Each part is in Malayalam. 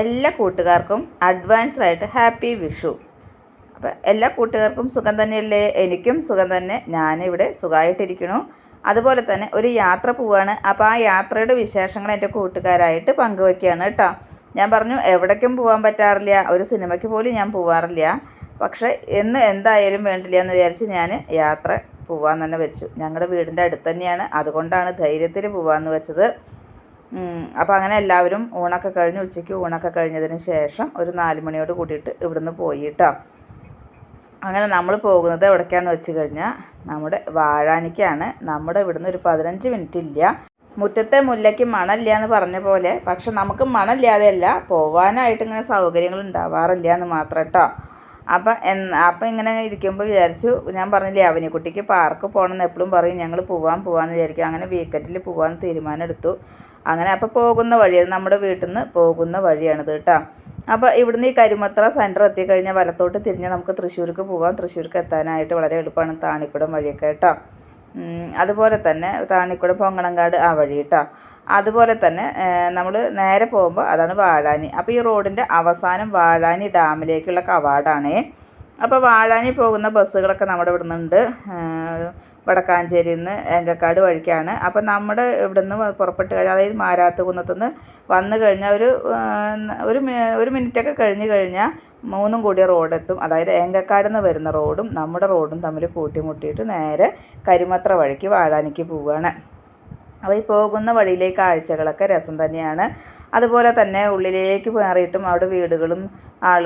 എല്ലാ കൂട്ടുകാർക്കും അഡ്വാൻസ്ഡായിട്ട് ഹാപ്പി വിഷു. അപ്പോൾ എല്ലാ കൂട്ടുകാർക്കും സുഖം തന്നെയല്ലേ? എനിക്കും സുഖം തന്നെ. ഞാനിവിടെ സുഖമായിട്ടിരിക്കണു അതുപോലെ തന്നെ ഒരു യാത്ര പോവാണ്. അപ്പോൾ ആ യാത്രയുടെ വിശേഷങ്ങൾ എന്റെ കൂട്ടുകാരായിട്ട് പങ്കുവയ്ക്കുകയാണ് കേട്ടോ. ഞാൻ പറഞ്ഞു എവിടേക്കും പോകാൻ പറ്റാറില്ല. ഒരു സിനിമയ്ക്ക് പോലും ഞാൻ പോവാറില്ല. പക്ഷേ എന്ന് എന്തായാലും വേണ്ടില്ല എന്ന് വിചാരിച്ച് ഞാൻ യാത്ര പോവാൻ തന്നെ വെച്ചു. ഞങ്ങളുടെ വീടിന്റെ അടുത്ത് തന്നെയാണ്. അതുകൊണ്ടാണ് ധൈര്യത്തിൽ പോവാമെന്ന് വെച്ചത്. അപ്പോൾ അങ്ങനെ എല്ലാവരും ഊണൊക്കെ കഴിഞ്ഞ് ഉച്ചയ്ക്ക് ഊണൊക്കെ കഴിഞ്ഞതിന് ശേഷം ഒരു നാല് മണിയോട് കൂടിയിട്ട് ഇവിടുന്ന് പോയി കേട്ടോ അങ്ങനെ നമ്മൾ പോകുന്നത് എവിടേക്കാന്ന് വെച്ച് കഴിഞ്ഞാൽ നമ്മുടെ വാഴാനിക്കാണ്. നമ്മുടെ ഇവിടുന്ന് ഒരു പതിനഞ്ച് മിനിറ്റ് ഇല്ല. മുറ്റത്തെ മുല്ലയ്ക്ക് മണമില്ല എന്ന് പറഞ്ഞ പോലെ പക്ഷെ നമുക്ക് മണമില്ലാതെയല്ല പോവാനായിട്ട് ഇങ്ങനെ സൗകര്യങ്ങൾ ഉണ്ടാവാറില്ല എന്ന് മാത്രം കേട്ടോ അപ്പം എന്ന് അപ്പം ഇങ്ങനെ ഇരിക്കുമ്പോൾ വിചാരിച്ചു ഞാൻ പറഞ്ഞില്ലേ അവനിക്കുട്ടിക്ക് പാർക്ക് പോകണമെന്ന് എപ്പോഴും പറയും ഞങ്ങൾ പോവാൻ പോവാന്ന് വിചാരിക്കും. അങ്ങനെ വീക്കറ്റിൽ പോകാൻ തീരുമാനം എടുത്തു അങ്ങനെ അപ്പോൾ പോകുന്ന വഴി അത് നമ്മുടെ വീട്ടിൽ നിന്ന് പോകുന്ന വഴിയാണിത് കേട്ടോ. അപ്പോൾ ഇവിടുന്ന് ഈ കരിമത്ര സെന്റർ എത്തിക്കഴിഞ്ഞാൽ വലത്തോട്ട് തിരിഞ്ഞ് നമുക്ക് തൃശ്ശൂർക്ക് പോകാം തൃശ്ശൂർക്ക് എത്താനായിട്ട് വളരെ എളുപ്പമാണ് താണിക്കുടം വഴിയൊക്കെ കേട്ടോ. അതുപോലെ തന്നെ താണിക്കുടം പൊങ്ങണങ്കാട് ആ വഴി കേട്ടോ. അതുപോലെ തന്നെ നമ്മൾ നേരെ പോകുമ്പോൾ അതാണ് വാഴാനി. അപ്പോൾ ഈ റോഡിന്റെ അവസാനം വാഴാനി ഡാമിലേക്കുള്ള കവാടാണേ. അപ്പോൾ വാഴാനി പോകുന്ന ബസ്സുകളൊക്കെ നമ്മുടെ ഇവിടെ നിന്നുണ്ട് വടക്കാഞ്ചേരിയിൽ നിന്ന് ഏങ്കക്കാട് വഴിക്കാണ്. അപ്പോൾ നമ്മുടെ ഇവിടെ നിന്ന് പുറപ്പെട്ട് കഴിഞ്ഞാൽ അതായത് മാരാത്ത് കുന്നത്തുനിന്ന് വന്നു കഴിഞ്ഞാൽ ഒരു ഒരു ഒരു മിനിറ്റൊക്കെ കഴിഞ്ഞ് കഴിഞ്ഞാൽ മൂന്നും കൂടിയ റോഡെത്തും അതായത് ഏങ്കക്കാട് നിന്ന് വരുന്ന റോഡും നമ്മുടെ റോഡും തമ്മിൽ കൂട്ടിമുട്ടിയിട്ട് നേരെ കരിമത്ര വഴിക്ക് വാഴാനിക്ക് പോവുകയാണ് അപ്പോൾ ഈ പോകുന്ന വഴിയിലെ കാഴ്ചകളൊക്കെ രസം തന്നെയാണ്. അതുപോലെ തന്നെ ഉള്ളിലേക്ക് മാറിയിട്ടും അവിടെ വീടുകളും ആൾ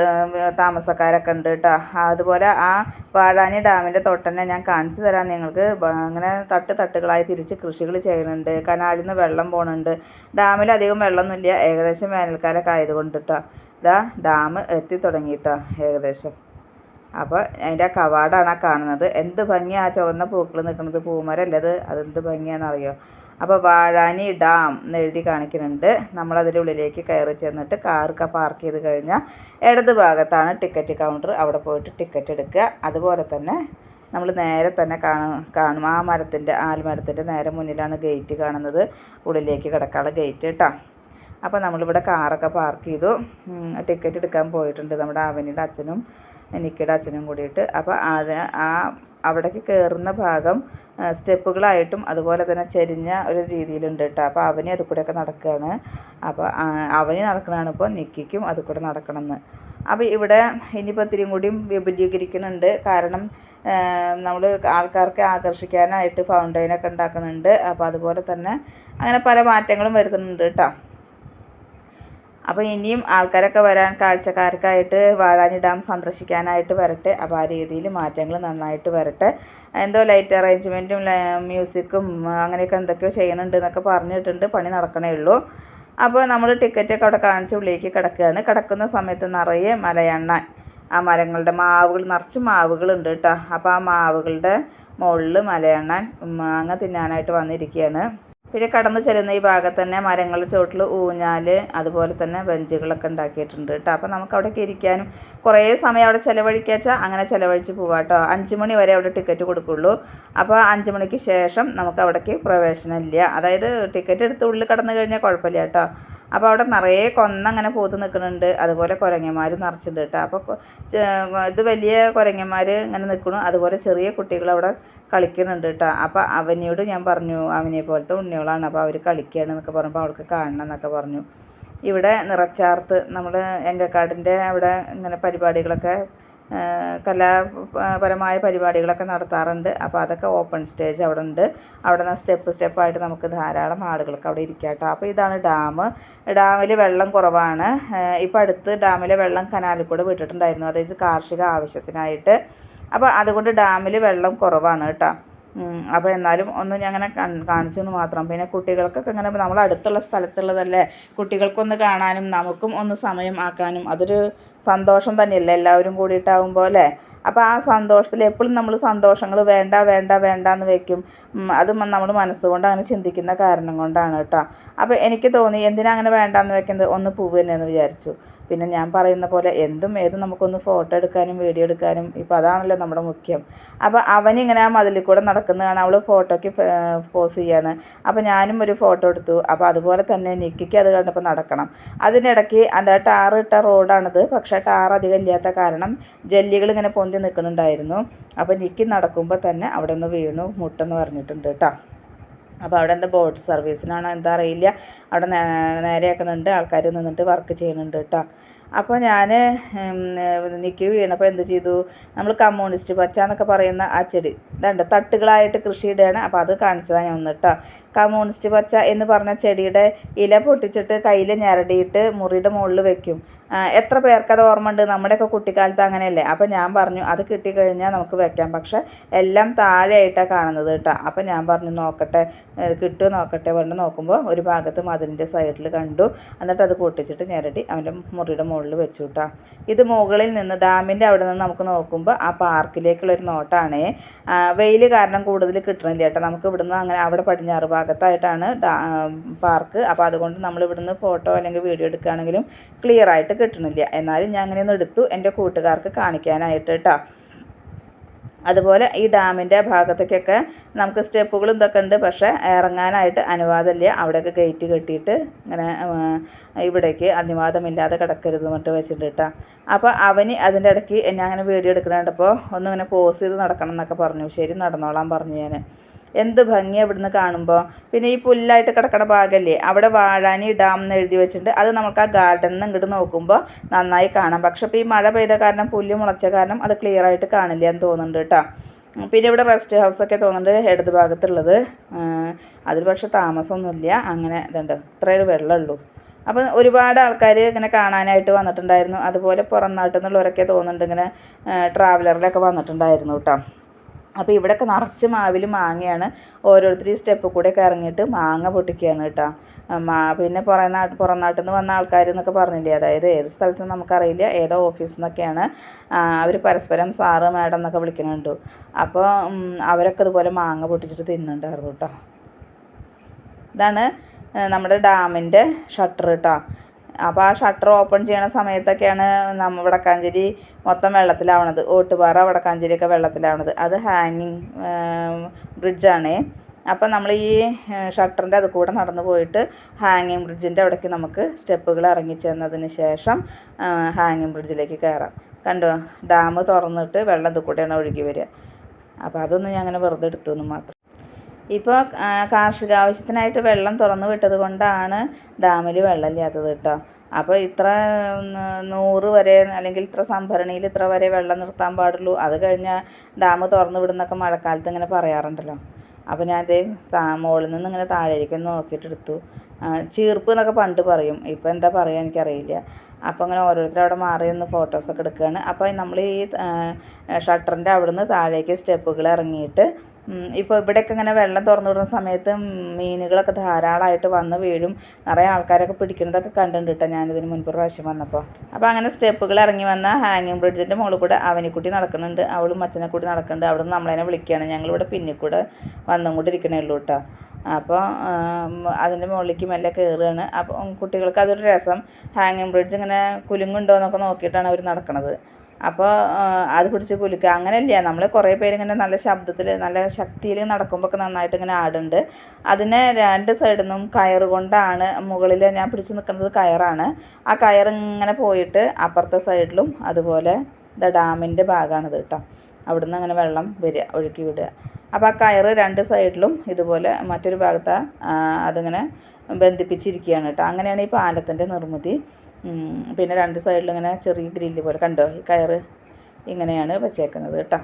താമസക്കാരൊക്കെ ഉണ്ട് കേട്ടോ അതുപോലെ ആ വാഴാനി ഡാമിന്റെ തൊട്ടന്നെ ഞാൻ കാണിച്ചു തരാം. നിങ്ങൾക്ക് അങ്ങനെ തട്ട് തട്ടുകളായി തിരിച്ച് കൃഷികൾ ചെയ്യുന്നുണ്ട്. കനാലിൽ നിന്ന് വെള്ളം പോകുന്നുണ്ട് ഡാമിൽ അധികം വെള്ളമൊന്നുമില്ല. ഏകദേശം വേനൽക്കാലമൊക്കെ ആയതുകൊണ്ട് കേട്ടോ ഇതാ ഡാം എത്തി തുടങ്ങിയിട്ടോ ഏകദേശം. അപ്പോൾ അതിന്റെ ആ കവാടാണ് ആ കാണുന്നത്. എന്ത് ഭംഗിയാണ് ആ ചുവന്ന പൂക്കൾ നിൽക്കുന്നത്. പൂമരല്ലത് അതെന്ത് ഭംഗിയാണെന്നറിയോ? അപ്പോൾ വാഴാനി ഡാം എന്ന് എഴുതി കാണിക്കുന്നുണ്ട്. നമ്മളതിന്റെ ഉള്ളിലേക്ക് കയറി ചെന്നിട്ട് കാറൊക്കെ പാർക്ക് ചെയ്ത് കഴിഞ്ഞാൽ ഇടത് ഭാഗത്താണ് ടിക്കറ്റ് കൗണ്ടർ. അവിടെ പോയിട്ട് ടിക്കറ്റ് എടുക്കുക. അതുപോലെ തന്നെ നമ്മൾ നേരെ തന്നെ കാണും കാണും. ആ മരത്തിന്റെ ആൽമരത്തിന്റെ നേരെ മുന്നിലാണ് ഗേറ്റ് കാണുന്നത്. ഉള്ളിലേക്ക് കിടക്കാനുള്ള ഗേറ്റ് കേട്ടോ. അപ്പോൾ നമ്മളിവിടെ കാറൊക്കെ പാർക്ക് ചെയ്തു. ടിക്കറ്റ് എടുക്കാൻ പോയിട്ടുണ്ട് നമ്മുടെ അവനിയുടെ അച്ഛനും നിക്കിയുടെ അച്ഛനും കൂടിയിട്ട്. അപ്പോൾ അത് ആ അവിടേക്ക് കയറുന്ന ഭാഗം സ്റ്റെപ്പുകളായിട്ടും അതുപോലെ തന്നെ ചെരിഞ്ഞ ഒരു രീതിയിലുണ്ട് കേട്ടോ അപ്പോൾ അവനി അത് കൂടെയൊക്കെ നടക്കുകയാണ് അപ്പോൾ അവനി നടക്കണതാണ് ഇപ്പോൾ നിക്കിക്കും അത് കൂടെ നടക്കണമെന്ന്. അപ്പോൾ ഇവിടെ ഇനിയിപ്പോൾ ഇത്തിരിയും കൂടിയും വിപുലീകരിക്കുന്നുണ്ട്. കാരണം നമ്മൾ ആൾക്കാർക്ക് ആകർഷിക്കാനായിട്ട് ഫൗണ്ടൈനൊക്കെ ഉണ്ടാക്കുന്നുണ്ട് അപ്പോൾ അതുപോലെ തന്നെ അങ്ങനെ പല മാറ്റങ്ങളും വരുത്തുന്നുണ്ട് കേട്ടോ അപ്പോൾ ഇനിയും ആൾക്കാരൊക്കെ വരാൻ കാഴ്ചക്കാർക്കായിട്ട് വാഴാനി ഡാം സന്ദർശിക്കാനായിട്ട് വരട്ടെ. അപ്പോൾ ആ രീതിയിൽ മാറ്റങ്ങൾ നന്നായിട്ട് വരട്ടെ. എന്തോ ലൈറ്റ് അറേഞ്ച്മെന്റും മ്യൂസിക്കും അങ്ങനെയൊക്കെ എന്തൊക്കെയോ ചെയ്യണുണ്ട് എന്നൊക്കെ പറഞ്ഞിട്ടുണ്ട്. പണി നടക്കണേ ഉള്ളൂ. അപ്പോൾ നമ്മൾ ടിക്കറ്റൊക്കെ അവിടെ കാണിച്ച് ഉള്ളിലേക്ക് കിടക്കുകയാണ്. കിടക്കുന്ന സമയത്ത് നിറയെ മലയണ്ണാൻ ആ മരങ്ങളുടെ മാവുകൾ നിറച്ച് മാവുകളുണ്ട് കേട്ടോ. അപ്പോൾ ആ മാവുകളുടെ മുകളിൽ മലയണ്ണാൻ മാങ്ങ തിന്നാനായിട്ട് വന്നിരിക്കുകയാണ്. പിന്നെ കടന്നു ചെല്ലുന്ന ഈ ഭാഗത്ത് തന്നെ മരങ്ങൾ ചുവട്ടിൽ ഊഞ്ഞാൽ അതുപോലെ തന്നെ ബെഞ്ചുകളൊക്കെ ഉണ്ടാക്കിയിട്ടുണ്ട് കേട്ടോ. അപ്പോൾ നമുക്ക് അവിടേക്ക് ഇരിക്കാനും കുറേ സമയം അവിടെ ചിലവഴിക്കാച്ചാൽ അങ്ങനെ ചിലവഴിച്ച് പോവാം കേട്ടോ. അഞ്ച് മണി വരെ അവിടെ ടിക്കറ്റ് കൊടുക്കുള്ളൂ. അപ്പോൾ അഞ്ച് മണിക്ക് ശേഷം നമുക്ക് അവിടേക്ക് പ്രവേശനമില്ല അതായത് ടിക്കറ്റ് എടുത്ത് ഉള്ളിൽ കടന്നു കഴിഞ്ഞാൽ കുഴപ്പമില്ല കേട്ടോ. അപ്പോൾ അവിടെ നിറയെ കൊന്ന അങ്ങനെ പൂത്ത് നിൽക്കുന്നുണ്ട്. അതുപോലെ കുരങ്ങന്മാർ നിറച്ചിട്ടുണ്ട് കേട്ടോ. അപ്പോൾ ഇത് വലിയ കുരങ്ങന്മാർ ഇങ്ങനെ നിൽക്കണു അതുപോലെ ചെറിയ കുട്ടികൾ അവിടെ കളിക്കുന്നുണ്ട് കേട്ടോ. അപ്പോൾ അവനോട് ഞാൻ പറഞ്ഞു അവനെ പോലത്തെ ഉണ്ണികളാണ്. അപ്പോൾ അവർ കളിക്കുകയാണ് എന്നൊക്കെ പറഞ്ഞപ്പോൾ അവൾക്ക് കാണണം എന്നൊക്കെ പറഞ്ഞു. ഇവിടെ നിറച്ചാർത്ത് നമ്മൾ എങ്കക്കാടിന്റെ അവിടെ ഇങ്ങനെ പരിപാടികളൊക്കെ കലാപരമായ പരിപാടികളൊക്കെ നടത്താറുണ്ട്. അപ്പോൾ അതൊക്കെ ഓപ്പൺ സ്റ്റേജ് അവിടെ ഉണ്ട്. അവിടെ നിന്ന് സ്റ്റെപ്പ് സ്റ്റെപ്പായിട്ട് നമുക്ക് ധാരാളം ആളുകൾക്ക് അവിടെ ഇരിക്കാം കേട്ടോ. അപ്പോൾ ഇതാണ് ഡാം. ഡാമിൽ വെള്ളം കുറവാണ്. ഇപ്പോൾ അടുത്ത് ഡാമിലെ വെള്ളം കനാലിൽ കൂടെ വിട്ടിട്ടുണ്ടായിരുന്നു. അതായത് കാർഷിക ആവശ്യത്തിനായിട്ട് അപ്പോൾ അതുകൊണ്ട് ഡാമിൽ വെള്ളം കുറവാണ് കേട്ടോ. അപ്പോൾ എന്നാലും ഒന്ന് ഞാൻ അങ്ങനെ കാണിച്ചു എന്ന് മാത്രം. പിന്നെ കുട്ടികൾക്കൊക്കെ ഇങ്ങനെ നമ്മൾ അടുത്തുള്ള സ്ഥലത്തുള്ളതല്ലേ കുട്ടികൾക്കൊന്ന് കാണാനും നമുക്കും ഒന്ന് സമയം ആക്കാനും അതൊരു സന്തോഷം തന്നെയല്ലേ എല്ലാവരും കൂടിയിട്ടാവുമ്പോൾ അല്ലേ? അപ്പോൾ ആ സന്തോഷത്തിൽ എപ്പോഴും നമ്മൾ സന്തോഷങ്ങൾ വേണ്ട വേണ്ട വേണ്ട എന്ന് വെക്കും അത് നമ്മൾ മനസ്സുകൊണ്ട് അങ്ങനെ ചിന്തിക്കുന്ന കാരണം കൊണ്ടാണ് കേട്ടോ. അപ്പോൾ എനിക്ക് തോന്നി എന്തിനാ അങ്ങനെ വേണ്ടാന്ന് വെക്കുന്നത്? ഒന്ന് പൂവ് തന്നെ എന്ന് വിചാരിച്ചു. പിന്നെ ഞാൻ പറയുന്ന പോലെ എന്തും ഏതും നമുക്കൊന്ന് ഫോട്ടോ എടുക്കാനും വീഡിയോ എടുക്കാനും ഇപ്പോൾ അതാണല്ലോ നമ്മുടെ മുഖ്യം. അപ്പോൾ അവനിങ്ങനെ ആ മതിലിൽ കൂടെ നടക്കുന്നതാണ് അവൾ ഫോട്ടോയ്ക്ക് പോസ് ചെയ്യാണ്. അപ്പോൾ ഞാനും ഒരു ഫോട്ടോ എടുത്തു. അപ്പോൾ അതുപോലെ തന്നെ നിക്കിക്ക് അത് കണ്ടപ്പോൾ നടക്കണം. അതിനിടയ്ക്ക് അത് ടാർ ഇട്ട റോഡാണിത്. പക്ഷേ ടാർ അധികം ഇല്ലാത്ത കാരണം ജല്ലികൾ ഇങ്ങനെ പൊന്തി നിൽക്കുന്നുണ്ടായിരുന്നു. അപ്പോൾ നിക്കി നടക്കുമ്പോൾ തന്നെ അവിടെ നിന്ന് വീണു. മുട്ടെന്ന് പറഞ്ഞിട്ടുണ്ട് കേട്ടോ. അപ്പോൾ അവിടെ എന്താ ബോട്ട് സർവീസിനാണോ എന്താ അറിയില്ല. അവിടെ നേരെയാക്കുന്നുണ്ട്. ആൾക്കാർ നിന്നിട്ട് വർക്ക് ചെയ്യുന്നുണ്ട് കേട്ടോ. അപ്പോൾ ഞാൻ നിൽക്കി വീണപ്പോൾ എന്ത് ചെയ്തു? നമ്മൾ കമ്മ്യൂണിസ്റ്റ് പച്ച എന്നൊക്കെ പറയുന്ന ആ ചെടി ഇതുണ്ട് തട്ടുകളായിട്ട് കൃഷി ഇടുകയാണ്. അപ്പോൾ അത് കാണിച്ചതാണ് ഞാൻ ഒന്ന് കേട്ടോ. കമ്മ്യൂണിസ്റ്റ് പച്ച എന്ന് പറഞ്ഞ ചെടിയുടെ ഇല പൊട്ടിച്ചിട്ട് കയ്യിൽ ഞരടിയിട്ട് മുറിയുടെ മുകളിൽ വെക്കും. എത്ര പേർക്കത് അത് ഓർമ്മ ഉണ്ട് നമ്മുടെയൊക്കെ കുട്ടിക്കാലത്ത് അങ്ങനെയല്ലേ? അപ്പോൾ ഞാൻ പറഞ്ഞു അത് കിട്ടിക്കഴിഞ്ഞാൽ നമുക്ക് വെക്കാം. പക്ഷേ എല്ലാം താഴെയായിട്ടാണ് കാണുന്നത് കേട്ടോ. അപ്പോൾ ഞാൻ പറഞ്ഞു നോക്കട്ടെ കിട്ടുമോ നോക്കട്ടെ? വേണ്ട നോക്കുമ്പോൾ ഒരു ഭാഗത്ത് മതിലിന്റെ സൈഡിൽ കണ്ടു. എന്നിട്ട് അത് പൊട്ടിച്ചിട്ട് ഞെരടി അവന്റെ മുറിയുടെ മുകളിൽ വെച്ചു കേട്ടോ. ഇത് മുകളിൽ നിന്ന് ഡാമിന്റെ അവിടെ നിന്ന് നമുക്ക് നോക്കുമ്പോൾ ആ പാർക്കിലേക്കുള്ളൊരു നോട്ടാണ്. വെയിൽ കാരണം കൂടുതൽ കിട്ടണില്ല കേട്ടോ. നമുക്ക് ഇവിടുന്ന് അങ്ങനെ അവിടെ പടിഞ്ഞാറ് ഭാഗത്തായിട്ടാണ് പാർക്ക്. അപ്പോൾ അതുകൊണ്ട് നമ്മൾ ഇവിടുന്ന് ഫോട്ടോ അല്ലെങ്കിൽ വീഡിയോ എടുക്കുകയാണെങ്കിലും ക്ലിയർ ആയിട്ട് കിട്ടണില്ല. എന്നാലും ഞാൻ അങ്ങനെ ഒന്ന് എടുത്തു എന്റെ കൂട്ടുകാർക്ക് കാണിക്കാനായിട്ട് കേട്ടോ അതുപോലെ ഈ ഡാമിന്റെ ഭാഗത്തേക്കൊക്കെ നമുക്ക് സ്റ്റെപ്പുകളും ഇതൊക്കെ ഉണ്ട്. പക്ഷേ ഇറങ്ങാനായിട്ട് അനുവാദമില്ല. അവിടെയൊക്കെ ഗേറ്റ് കെട്ടിയിട്ട് ഇങ്ങനെ ഇവിടേക്ക് അനുവാദമില്ലാതെ കിടക്കരുത് എന്നിട്ട് വെച്ചിട്ട് കേട്ടോ അപ്പോൾ അവന് അതിന്റെ ഇടയ്ക്ക് ഞാൻ അങ്ങനെ വീഡിയോ എടുക്കണുണ്ടപ്പോൾ ഒന്നിങ്ങനെ പോസ് ചെയ്ത് നടക്കണം എന്നൊക്കെ പറഞ്ഞു. ശരി നടന്നോളാൻ പറഞ്ഞു ഞാൻ. എന്ത് ഭംഗിയാണ് ഇവിടുന്ന് കാണുമ്പോൾ പിന്നെ ഈ പുല്ലായിട്ട് കിടക്കണ ഭാഗമല്ലേ അവിടെ വാഴാനി ഡാം എന്ന് എഴുതി വെച്ചിട്ടുണ്ട്. അത് നമുക്ക് ആ ഗാർഡനിൽ നിന്ന് ഇങ്ങോട്ട് നോക്കുമ്പോൾ നന്നായി കാണാം. പക്ഷെ ഇപ്പോൾ ഈ മഴ പെയ്ത കാരണം പുല്ല് മുളച്ച കാരണം അത് ക്ലിയർ ആയിട്ട് കാണില്ല എന്ന് തോന്നുന്നുണ്ട് കേട്ടോ പിന്നെ ഇവിടെ റെസ്റ്റ് ഹൗസൊക്കെ തോന്നുന്നുണ്ട് ഇടത് ഭാഗത്തുള്ളത്. അതിൽ പക്ഷേ താമസമൊന്നുമില്ല. അങ്ങനെ ഇതുണ്ട്. ഇത്രയൊരു വെള്ളമുള്ളൂ അപ്പം ഒരുപാട് ആൾക്കാർ ഇങ്ങനെ കാണാനായിട്ട് വന്നിട്ടുണ്ടായിരുന്നു. അതുപോലെ പുറം നാട്ടിൽ നിന്നുള്ളവരൊക്കെ തോന്നുന്നുണ്ട് ഇങ്ങനെ ട്രാവലറിലൊക്കെ വന്നിട്ടുണ്ടായിരുന്നു കേട്ടോ അപ്പോൾ ഇവിടെയൊക്കെ നിറച്ച് മാവിൽ മാങ്ങയാണ്. ഓരോരുത്തർ ഈ സ്റ്റെപ്പ് കൂടെയൊക്കെ ഇറങ്ങിയിട്ട് മാങ്ങ പൊട്ടിക്കുകയാണ് കേട്ടോ. മാ പിന്നെ പുറം നാട്ട് പുറം നാട്ടിൽ നിന്ന് വന്ന ആൾക്കാർ എന്നൊക്കെ പറഞ്ഞില്ലേ? അതായത് ഏത് സ്ഥലത്ത് നിന്ന് നമുക്കറിയില്ല. ഏതോ ഓഫീസിൽ നിന്നൊക്കെയാണ് അവർ പരസ്പരം സാറ് മാഡം എന്നൊക്കെ വിളിക്കുന്നുണ്ട് അപ്പോൾ അവരൊക്കെ ഇതുപോലെ മാങ്ങ പൊട്ടിച്ചിട്ട് തിന്നുന്നുണ്ടായിരുന്നു കേട്ടോ. ഇതാണ് നമ്മുടെ ഡാമിന്റെ ഷട്ടർ കേട്ടോ. അപ്പോൾ ആ ഷട്ടർ ഓപ്പൺ ചെയ്യണ സമയത്തൊക്കെയാണ് നമ്മ വടക്കാഞ്ചേരി മൊത്തം വെള്ളത്തിലാവണത്. ഓട്ടുപാറ വടക്കാഞ്ചേരിയൊക്കെ വെള്ളത്തിലാവണത്. അത് ഹാങ്ങിങ് ബ്രിഡ്ജാണ് അപ്പം നമ്മൾ ഈ ഷട്ടറിന്റെ അത് കൂടെ നടന്നു പോയിട്ട് ഹാങ്ങിങ് ബ്രിഡ്ജിന്റെ അവിടേക്ക് നമുക്ക് സ്റ്റെപ്പുകൾ ഇറങ്ങി ചെന്നതിന് ശേഷം ഹാങ്ങിങ് ബ്രിഡ്ജിലേക്ക് കയറാം. കണ്ടോ? ഡാം തുറന്നിട്ട് വെള്ളം ഇത് കൂടെയാണ് ഒഴുകി വരിക. അപ്പോൾ അതൊന്നും ഞാൻ അങ്ങനെ വെറുതെ എടുത്തു എന്ന് മാത്രം. ഇപ്പോൾ കാർഷിക ആവശ്യത്തിനായിട്ട് വെള്ളം തുറന്നു വിട്ടത് കൊണ്ടാണ് ഡാമിൽ വെള്ളമില്ലാത്തത് കേട്ടോ. അപ്പോൾ ഇത്ര നൂറ് വരെ അല്ലെങ്കിൽ ഇത്ര സംഭരണിയിൽ ഇത്ര വരെ വെള്ളം നിർത്താൻ പാടുള്ളൂ. അത് കഴിഞ്ഞാൽ ഡാം തുറന്നു വിടുന്നൊക്കെ മഴക്കാലത്ത് ഇങ്ങനെ പറയാറുണ്ടല്ലോ. അപ്പോൾ ഞാൻ അതേ മുകളിൽ നിന്ന് ഇങ്ങനെ താഴേക്ക് നോക്കിയിട്ട് എടുത്തു. ചീർപ്പ് എന്നൊക്കെ പണ്ട് പറയും. ഇപ്പോൾ എന്താ പറയുക എനിക്കറിയില്ല. അപ്പോൾ അങ്ങനെ ഓരോരുത്തർ അവിടെ മാറി നിന്ന് ഫോട്ടോസൊക്കെ എടുക്കുകയാണ്. അപ്പോൾ നമ്മൾ ഈ ഷട്ടറിന്റെ അവിടെ നിന്ന് താഴേക്ക് സ്റ്റെപ്പുകൾ ഇറങ്ങിയിട്ട് ഇപ്പോൾ ഇവിടെയൊക്കെ ഇങ്ങനെ വെള്ളം തുറന്നു വിടുന്ന സമയത്ത് മീനുകളൊക്കെ ധാരാളമായിട്ട് വന്ന് വീഴും. നിറയെ ആൾക്കാരൊക്കെ പിടിക്കുന്നതൊക്കെ കണ്ടിട്ടുണ്ട് കേട്ടോ ഞാനിതിന് മുൻപ് പ്രാവശ്യം വന്നപ്പോൾ. അപ്പോൾ അങ്ങനെ സ്റ്റെപ്പുകൾ ഇറങ്ങി വന്ന ഹാങ്ങിങ് ബ്രിഡ്ജിന്റെ മുകളിൽ കൂടെ അവനിക്കുട്ടി നടക്കുന്നുണ്ട്. അവളും അച്ഛനെ കൂടി നടക്കുന്നുണ്ട്. അവിടെ നിന്ന് നമ്മളതിനെ വിളിക്കുകയാണ്. ഞങ്ങളിവിടെ പിന്നിൽ കൂടെ വന്നും കൂടി ഇരിക്കണേ ഉള്ളൂ കേട്ടോ. അപ്പോൾ അതിന്റെ മുകളിലേക്ക് മെല്ലെ കയറുകയാണ് അപ്പോൾ കുട്ടികൾക്ക് അതൊരു രസം. ഹാങ്ങിങ് ബ്രിഡ്ജ് ഇങ്ങനെ കുലുങ്ങുണ്ടോ എന്നൊക്കെ നോക്കിയിട്ടാണ് അവർ നടക്കണത്. അപ്പോൾ അത് പിടിച്ച് കുലുക്കുക. അങ്ങനെയല്ല. നമ്മൾ കുറേ പേര് ഇങ്ങനെ നല്ല ശബ്ദത്തിൽ നല്ല ശക്തിയിൽ നടക്കുമ്പോൾ ഒക്കെ നന്നായിട്ട് ഇങ്ങനെ ആടുണ്ട്. അതിനെ രണ്ട് സൈഡിൽ നിന്നും കയറ് കൊണ്ടാണ് മുകളിൽ ഞാൻ പിടിച്ച് നിൽക്കുന്നത് കയറാണ്. ആ കയർ ഇങ്ങനെ പോയിട്ട് അപ്പുറത്തെ സൈഡിലും അതുപോലെ ദ ഡാമിന്റെ ഭാഗമാണിത് കേട്ടോ. അവിടുന്ന് അങ്ങനെ വെള്ളം വരിക ഒഴുക്കി വിടുക. അപ്പോൾ ആ കയറ് രണ്ട് സൈഡിലും ഇതുപോലെ മറ്റൊരു ഭാഗത്ത് ആ, അതിങ്ങനെ ബന്ധിപ്പിച്ചിരിക്കുകയാണ് കേട്ടോ. അങ്ങനെയാണ് ഈ പാലത്തിന്റെ നിർമ്മിതി. പിന്നെ രണ്ട് സൈഡിൽ ഇങ്ങനെ ചെറിയ ഗ്രില്ല് പോലെ കണ്ടോ? ഈ കയറ് ഇങ്ങനെയാണ് വെച്ചേക്കുന്നത് കേട്ടോ.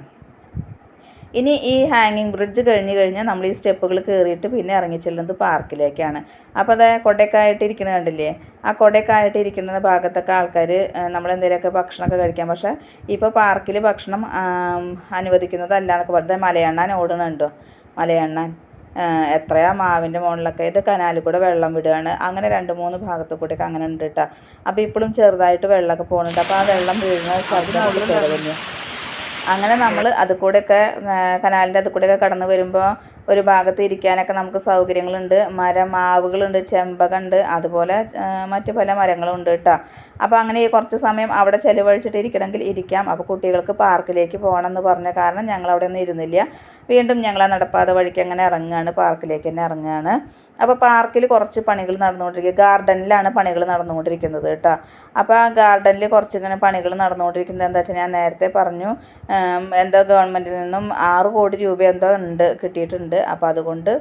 ഇനി ഈ ഹാങ്ങിങ് ബ്രിഡ്ജ് കഴിഞ്ഞ് കഴിഞ്ഞാൽ നമ്മൾ ഈ സ്റ്റെപ്പുകൾ കയറിയിട്ട് പിന്നെ ഇറങ്ങി ചെല്ലുന്നത് പാർക്കിലേക്കാണ്. അപ്പോൾ അത് ആയിട്ട് കണ്ടില്ലേ? ആ കൊടക്കായിട്ടിരിക്കുന്ന ഭാഗത്തൊക്കെ ആൾക്കാർ നമ്മൾ ഭക്ഷണമൊക്കെ കഴിക്കാം. പക്ഷേ ഇപ്പോൾ പാർക്കിൽ ഭക്ഷണം അനുവദിക്കുന്നതല്ല എന്നൊക്കെ പറഞ്ഞത് മലയണ്ണാൻ ഓടണുണ്ടോ മലയണ്ണാൻ. എത്രയാ മാവിന്റെ മുകളിലൊക്കെ ഇത് കനാലിൽ കൂടെ വെള്ളം വിടുകയാണ്. അങ്ങനെ രണ്ട് മൂന്ന് ഭാഗത്ത് കൂടെയൊക്കെ അങ്ങനെ ഉണ്ട് കേട്ടോ അപ്പോൾ ഇപ്പോഴും ചെറുതായിട്ട് വെള്ളമൊക്കെ പോകുന്നുണ്ട് അപ്പോൾ ആ വെള്ളം വീഴുന്ന കേൾക്കുന്നില്ല അങ്ങനെ നമ്മൾ അത് കൂടെയൊക്കെ കനാലിന്റെ അത് കൂടെയൊക്കെ കടന്ന് വരുമ്പോൾ ഒരു ഭാഗത്ത് ഇരിക്കാനൊക്കെ നമുക്ക് സൗകര്യങ്ങളുണ്ട്. മരം മാവുകളുണ്ട് ചെമ്പകമുണ്ട് അതുപോലെ മറ്റു പല മരങ്ങളും ഉണ്ട് കേട്ടോ അപ്പോൾ അങ്ങനെ കുറച്ച് സമയം അവിടെ ചിലവഴിച്ചിട്ട് ഇരിക്കണമെങ്കിൽ ഇരിക്കാം. അപ്പോൾ കുട്ടികൾക്ക് പാർക്കിലേക്ക് പോകണം എന്ന് പറഞ്ഞ കാരണം ഞങ്ങൾ അവിടെ ഒന്നും ഇരുന്നില്ല. വീണ്ടും ഞങ്ങൾ ആ നടപ്പാത വഴിക്ക് അങ്ങനെ ഇറങ്ങുകയാണ്. പാർക്കിലേക്ക് തന്നെ ഇറങ്ങുകയാണ്. അപ്പോൾ പാർക്കിൽ കുറച്ച് പണികൾ നടന്നുകൊണ്ടിരിക്കുക ഗാർഡനിലാണ് പണികൾ നടന്നുകൊണ്ടിരിക്കുന്നത് കേട്ടോ. അപ്പോൾ ആ ഗാർഡനിൽ കുറച്ചിങ്ങനെ പണികൾ നടന്നുകൊണ്ടിരിക്കുന്നത് എന്താ വെച്ചാൽ ഞാൻ നേരത്തെ പറഞ്ഞു എന്തോ ഗവൺമെന്റിൽ നിന്നും ആറ് കോടി രൂപ എന്തോ ഉണ്ട് കിട്ടിയിട്ടുണ്ട്. അപ്പോൾ അതുകൊണ്ട്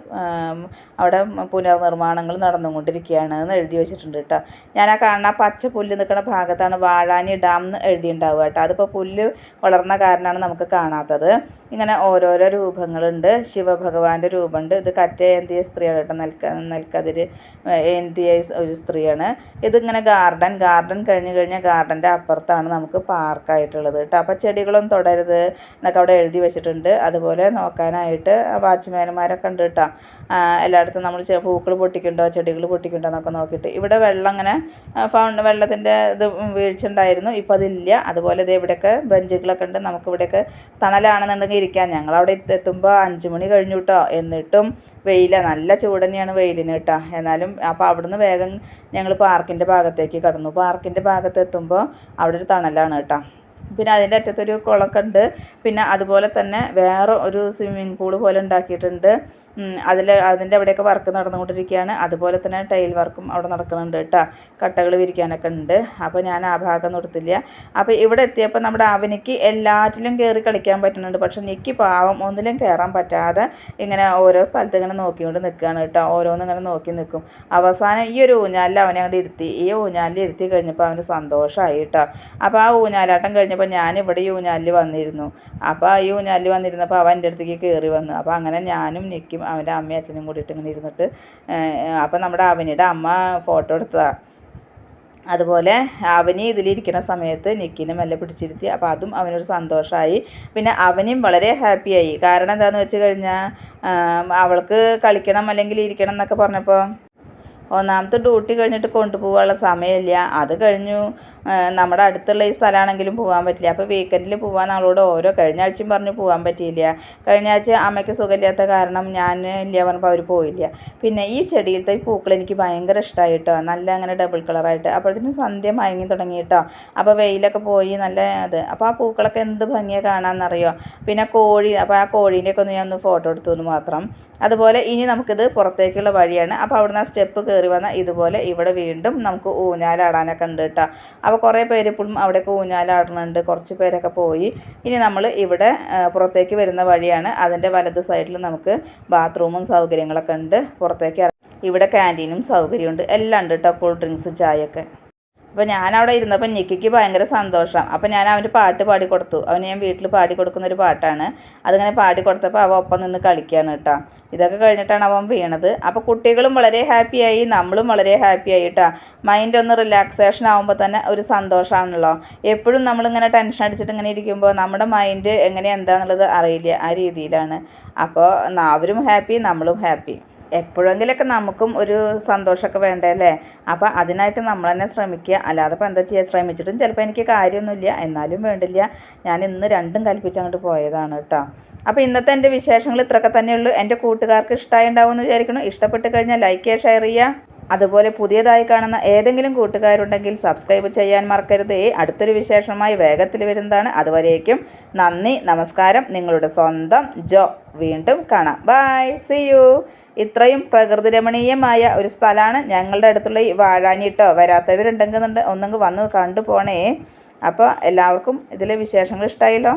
അവിടെ പുനർനിർമ്മാണങ്ങൾ നടന്നുകൊണ്ടിരിക്കുകയാണ് എന്ന് എഴുതി വെച്ചിട്ടുണ്ട് കേട്ടോ. ഞാൻ ആ കാണുന്ന പച്ച പുല്ല് നിൽക്കുന്ന ഭാഗത്താണ് വാഴാനി ഡാം എന്ന് എഴുതിയിട്ടുണ്ടാവുക കേട്ടോ. അതിപ്പോൾ പുല്ല് വളർന്ന കാരണമാണ് നമുക്ക് കാണാത്തത്. ഇങ്ങനെ ഓരോരോ രൂപങ്ങളുണ്ട്. ശിവഭഗവാന്റെ രൂപമുണ്ട്. ഇത് കറ്റേന്തിയ സ്ത്രീകളായിട്ട് സ്ത്രീയാണ് നെൽക്കതിര് എന്തിയ ഒരു സ്ത്രീയാണ്. ഇതിങ്ങനെ ഗാർഡൻ ഗാർഡൻ കഴിഞ്ഞ് കഴിഞ്ഞാൽ ഗാർഡന്റെ അപ്പുറത്താണ് നമുക്ക് പാർക്കായിട്ടുള്ളത് കേട്ടോ. അപ്പോൾ ചെടികളൊന്നും തൊടരുത് എന്നൊക്കെ അവിടെ എഴുതി വെച്ചിട്ടുണ്ട്. അതുപോലെ നോക്കാനായിട്ട് വാച്ച്മാൻമാരൊക്കെ ഉണ്ട് കേട്ടോ. എല്ലായിടത്തും നമ്മൾ പൂക്കൾ പൊട്ടിക്കുന്നുണ്ടോ ചെടികൾ പൊട്ടിക്കുന്നുണ്ടോ എന്നൊക്കെ നോക്കിയിട്ട്. ഇവിടെ വെള്ളം അങ്ങനെ ഫൗണ്ട് വെള്ളത്തിന്റെ ഇത് വീഴ്ച ഉണ്ടായിരുന്നു. ഇപ്പോൾ അതില്ല. അതുപോലെ ഇത് ഇവിടെയൊക്കെ ബെഞ്ചുകളൊക്കെ ഉണ്ട്. നമുക്ക് ഇവിടെയൊക്കെ തണലാണെന്നുണ്ടെങ്കിൽ ഇരിക്കാം. ഞങ്ങളവിടെ എത്തുമ്പോൾ അഞ്ച് മണി കഴിഞ്ഞു കേട്ടോ എന്നിട്ടും വെയില. നല്ല ചൂട് തന്നെയാണ് വെയിലിന് കേട്ടോ എന്നാലും അപ്പോൾ അവിടുന്ന് വേഗം ഞങ്ങൾ പാർക്കിന്റെ ഭാഗത്തേക്ക് കടന്നു. പാർക്കിന്റെ ഭാഗത്ത് എത്തുമ്പോൾ അവിടെ ഒരു തണലാണ് കേട്ടോ പിന്നെ അതിന്റെ അറ്റത്തൊരു കുളമൊക്കെ ഉണ്ട്. പിന്നെ അതുപോലെ തന്നെ വേറെ ഒരു സ്വിമ്മിങ് പൂൾ പോലെ ഉണ്ടാക്കിയിട്ടുണ്ട്. അതിൽ അതിന്റെ അവിടെയൊക്കെ വർക്ക് നടന്നുകൊണ്ടിരിക്കുകയാണ്. അതുപോലെ തന്നെ ടൈൽ വർക്കും അവിടെ നടക്കുന്നുണ്ട് കേട്ടോ. കട്ടകൾ വിരിക്കാനൊക്കെ ഉണ്ട്. അപ്പോൾ ഞാൻ ആ ഭാഗം നിർത്തില്ല അപ്പോൾ ഇവിടെ എത്തിയപ്പോൾ നമ്മുടെ അവനിക്ക് എല്ലാറ്റിലും കയറി കളിക്കാൻ പറ്റുന്നുണ്ട്. പക്ഷെ എനിക്ക് പാവം ഒന്നിലും കയറാൻ പറ്റാതെ ഇങ്ങനെ ഓരോ സ്ഥലത്ത് ഇങ്ങനെ നോക്കിക്കൊണ്ട് നിൽക്കുകയാണ് കേട്ടോ. ഓരോന്നും ഇങ്ങനെ നോക്കി നിൽക്കും. അവസാനം ഈ ഒരു ഊഞ്ഞാലിൽ അവനെ അങ്ങോട്ട് ഇരുത്തി. ഈ ഊഞ്ഞാലിൽ ഇരുത്തി കഴിഞ്ഞപ്പോൾ അവന് സന്തോഷമായി കേട്ടോ. അപ്പോൾ ആ ഊഞ്ഞാലാട്ടം കഴിഞ്ഞപ്പോൾ ഞാൻ ഇവിടെ ഈ ഊഞ്ഞാലിൽ വന്നിരുന്നു. അപ്പോൾ ഈ ഊഞ്ഞാലിൽ വന്നിരുന്നപ്പോൾ അവൻ അടുത്തേക്ക് കയറി വന്നു. അപ്പോൾ അങ്ങനെ ഞാനും നിക്കും. അവന്റെ അമ്മയും അച്ഛനും കൂടിയിട്ട് ഇങ്ങനെ ഇരുന്നിട്ട് അപ്പം നമ്മുടെ അവനിയുടെ അമ്മ ഫോട്ടോ എടുത്തതാണ് അതുപോലെ അവനി ഇതിലിരിക്കുന്ന സമയത്ത് നിക്കിനെ മെല്ലെ പിടിച്ചിരുത്തി അപ്പോൾ അതും അവനൊരു സന്തോഷമായി പിന്നെ അവനും വളരെ ഹാപ്പിയായി. കാരണം എന്താണെന്ന് വെച്ച് കഴിഞ്ഞാൽ അവൾക്ക് കളിക്കണം അല്ലെങ്കിൽ ഇരിക്കണം എന്നൊക്കെ പറഞ്ഞപ്പോൾ ഒന്നാമത്തെ ഡ്യൂട്ടി കഴിഞ്ഞിട്ട് കൊണ്ടുപോകാനുള്ള സമയമില്ല. അത് കഴിഞ്ഞു. നമ്മുടെ അടുത്തുള്ള ഈ സ്ഥലമാണെങ്കിലും പോകാൻ പറ്റില്ല. അപ്പോൾ വീക്കെൻഡിൽ പോകാൻ ആളോട് ഓരോ കഴിഞ്ഞ ആഴ്ചയും പറഞ്ഞ് പോകാൻ പറ്റിയില്ല. കഴിഞ്ഞ ആഴ്ച അമ്മയ്ക്ക് സുഖമില്ലാത്ത കാരണം ഞാൻ ഇല്ല പറഞ്ഞപ്പോൾ അവർ പോയില്ല. പിന്നെ ഈ ചെടിയിലത്തെ പൂക്കൾ എനിക്ക് ഭയങ്കര ഇഷ്ടമായി കേട്ടോ. നല്ല അങ്ങനെ ഡബിൾ കളറായിട്ട് അപ്പോഴത്തേനും സന്ധ്യ മയങ്ങി തുടങ്ങി കേട്ടോ. അപ്പോൾ വെയിലൊക്കെ പോയി നല്ല അത് അപ്പോൾ ആ പൂക്കളൊക്കെ എന്ത് ഭംഗിയാണ് കാണാമെന്നറിയോ? പിന്നെ കോഴി. അപ്പോൾ ആ കോഴീന്റെയൊക്കെ ഒന്ന് ഞാൻ ഒന്ന് ഫോട്ടോ എടുത്തു എന്ന് മാത്രം. അതുപോലെ ഇനി നമുക്കിത് പുറത്തേക്കുള്ള വഴിയാണ്. അപ്പോൾ അവിടുന്ന് ആ സ്റ്റെപ്പ് കയറി വന്നാൽ ഇതുപോലെ ഇവിടെ വീണ്ടും നമുക്ക് ഊഞ്ഞാലാടാനൊക്കെ ഉണ്ട് കേട്ടോ. അപ്പോൾ കുറേ പേര് ഇപ്പോഴും അവിടെയൊക്കെ ഊഞ്ഞാലാടുന്നുണ്ട്. കുറച്ച് പേരൊക്കെ പോയി. ഇനി നമ്മൾ ഇവിടെ പുറത്തേക്ക് വരുന്ന വഴിയാണ്. അതിന്റെ വലത് സൈഡിൽ നമുക്ക് ബാത്റൂമും സൗകര്യങ്ങളൊക്കെ ഉണ്ട്. പുറത്തേക്ക് ഇവിടെ ക്യാന്റീനും സൗകര്യമുണ്ട്. എല്ലാം ഉണ്ട് കേട്ടോ. കൂൾ ഡ്രിങ്ക്സും ചായയൊക്കെ. അപ്പോൾ ഞാനവിടെ ഇരുന്നപ്പോൾ നിക്കിക്ക് ഭയങ്കര സന്തോഷം. അപ്പോൾ ഞാൻ അവന്റെ പാട്ട് പാടി കൊടുത്തു. അവന് ഞാൻ വീട്ടിൽ പാടി കൊടുക്കുന്ന ഒരു പാട്ടാണ്. അതിങ്ങനെ പാടി കൊടുത്തപ്പോൾ അവ ഒപ്പം നിന്ന് കളിക്കുകയാണ് കേട്ടോ. ഇതൊക്കെ കഴിഞ്ഞിട്ടാണ് അവൻ വീണത്. അപ്പോൾ കുട്ടികളും വളരെ ഹാപ്പിയായി നമ്മളും വളരെ ഹാപ്പിയായി കേട്ടോ. മൈൻഡ് ഒന്ന് റിലാക്സേഷൻ ആകുമ്പോൾ തന്നെ ഒരു സന്തോഷമാണല്ലോ എപ്പോഴും നമ്മളിങ്ങനെ ടെൻഷൻ അടിച്ചിട്ട് ഇങ്ങനെ ഇരിക്കുമ്പോൾ നമ്മുടെ മൈൻഡ് എങ്ങനെ എന്താണെന്നുള്ളത് അറിയില്ല ആ രീതിയിലാണ്. അപ്പോൾ അവരും ഹാപ്പി നമ്മളും ഹാപ്പി എപ്പോഴെങ്കിലൊക്കെ നമുക്കും ഒരു സന്തോഷമൊക്കെ വേണ്ടേ അല്ലേ? അപ്പോൾ അതിനായിട്ട് നമ്മൾ തന്നെ ശ്രമിക്കുക. അല്ലാതെ ഇപ്പോൾ എന്താ ചെയ്യുക ശ്രമിച്ചിട്ടും ചിലപ്പോൾ എനിക്ക് കാര്യമൊന്നുമില്ല. എന്നാലും വേണ്ടില്ല. ഞാൻ ഇന്ന് രണ്ടും കൽപ്പിച്ചങ്ങോട്ട് പോയതാണ് കേട്ടോ. അപ്പോൾ ഇന്നത്തെ എന്റെ വിശേഷങ്ങൾ ഇത്രയൊക്കെ തന്നെയുള്ളൂ എന്റെ കൂട്ടുകാർക്ക് ഇഷ്ടമായി ഉണ്ടാവുമെന്ന് വിചാരിക്കുന്നു. ഇഷ്ടപ്പെട്ട് കഴിഞ്ഞാൽ ലൈക്ക് ചെയ്യുക ഷെയർ ചെയ്യുക. അതുപോലെ പുതിയതായി കാണുന്ന ഏതെങ്കിലും കൂട്ടുകാരുണ്ടെങ്കിൽ സബ്സ്ക്രൈബ് ചെയ്യാൻ മറക്കരുത്. അടുത്തൊരു വിശേഷമായി വേഗത്തിൽ വരുന്നതാണ്. അതുവരേക്കും നന്ദി നമസ്കാരം. നിങ്ങളുടെ സ്വന്തം ജോ. വീണ്ടും കാണാം. ബൈ സി യു ഇത്രയും പ്രകൃതി രമണീയമായ ഒരു സ്ഥലമാണ് ഞങ്ങളുടെ അടുത്തുള്ള ഈ വാഴാനിട്ടോ വരാത്തവരുണ്ടെങ്കിൽ ഒന്നെങ്കിൽ വന്ന് കണ്ടു പോണേ. അപ്പോൾ എല്ലാവർക്കും ഇതിലെ വിശേഷങ്ങൾ ഇഷ്ടമായല്ലോ